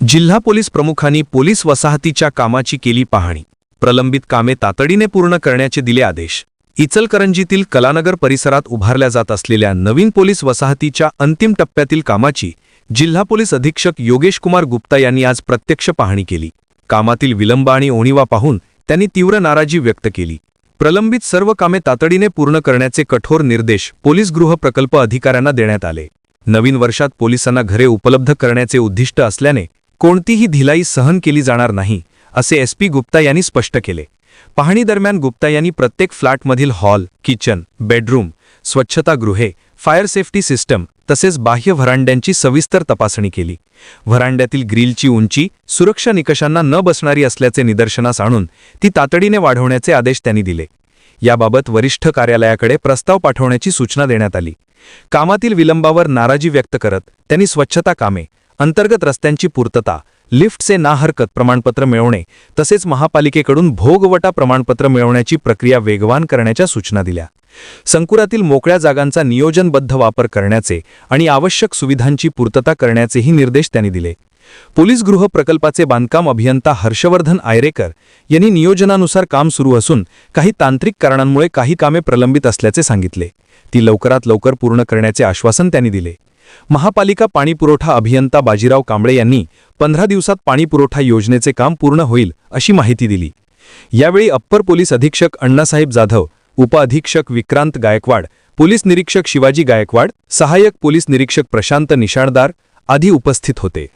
जिल्हा पोलीस प्रमुखांनी पोलीस वसाहतीच्या कामाची केली पाहणी. प्रलंबित कामे तातडीने पूर्ण करण्याचे दिले आदेश. इचलकरंजीतील कलानगर परिसरात उभारल्या जात असलेल्या नवीन पोलीस वसाहतीच्या अंतिम टप्प्यातील कामाची जिल्हा पोलीस अधीक्षक योगेश कुमार गुप्ता यांनी आज प्रत्यक्ष पाहणी केली. कामातील विलंब आणि ओणिवा पाहून त्यांनी तीव्र नाराजी व्यक्त केली. प्रलंबित सर्व कामे तातडीने पूर्ण करण्याचे कठोर निर्देश पोलीस गृह प्रकल्प अधिकाऱ्यांना देण्यात आले. नवीन वर्षात पोलिसांना घरे उपलब्ध करण्याचे उद्दिष्ट असल्याने कोणतीही धिलाई सहन केली जाणार नाही असे एस पी गुप्ता यांनी स्पष्ट केले. पाहणीदरम्यान गुप्ता यांनी प्रत्येक फ्लॅटमधील हॉल किचन बेडरूम स्वच्छतागृहे फायर सेफ्टी सिस्टम तसेच बाह्य व्हरांड्यांची सविस्तर तपासणी केली. व्हरांड्यातील ग्रिलची उंची सुरक्षा निकषांना न बसणारी असल्याचे निदर्शनास आणून ती तातडीने वाढवण्याचे आदेश त्यांनी दिले. याबाबत वरिष्ठ कार्यालयाकडे प्रस्ताव पाठवण्याची सूचना देण्यात आली. कामातील विलंबावर नाराजी व्यक्त करत त्यांनी स्वच्छता कामे अंतर्गत रस्त्यांची पूर्तता लिफ्टचे ना हरकत प्रमाणपत्र मिळवणे तसेच महापालिकेकडून भोगवटा प्रमाणपत्र मिळवण्याची प्रक्रिया वेगवान करण्याच्या सूचना दिल्या. संकुरातील मोकळ्या जागांचा नियोजनबद्ध वापर करण्याचे आणि आवश्यक सुविधांची पूर्तता करण्याचेही निर्देश त्यांनी दिले. पोलीस गृह प्रकल्पाचे बांधकाम अभियंता हर्षवर्धन आयरेकर यांनी नियोजनानुसार काम सुरू असून काही तांत्रिक कारणांमुळे काही कामे प्रलंबित असल्याचे सांगितले. ती लवकरात लवकर पूर्ण करण्याचे आश्वासन त्यांनी दिले. महापालिका पाणीपुरवठा अभियंता बाजीराव कांबळे यांनी पंधरा दिवसात पाणीपुरवठा योजनेचे काम पूर्ण होईल अशी माहिती दिली. यावेळी अप्पर पोलीस अधीक्षक अण्णासाहेब जाधव उपअधीक्षक विक्रांत गायकवाड पोलीस निरीक्षक शिवाजी गायकवाड सहाय्यक पोलीस निरीक्षक प्रशांत निशाणदार आदी उपस्थित होते.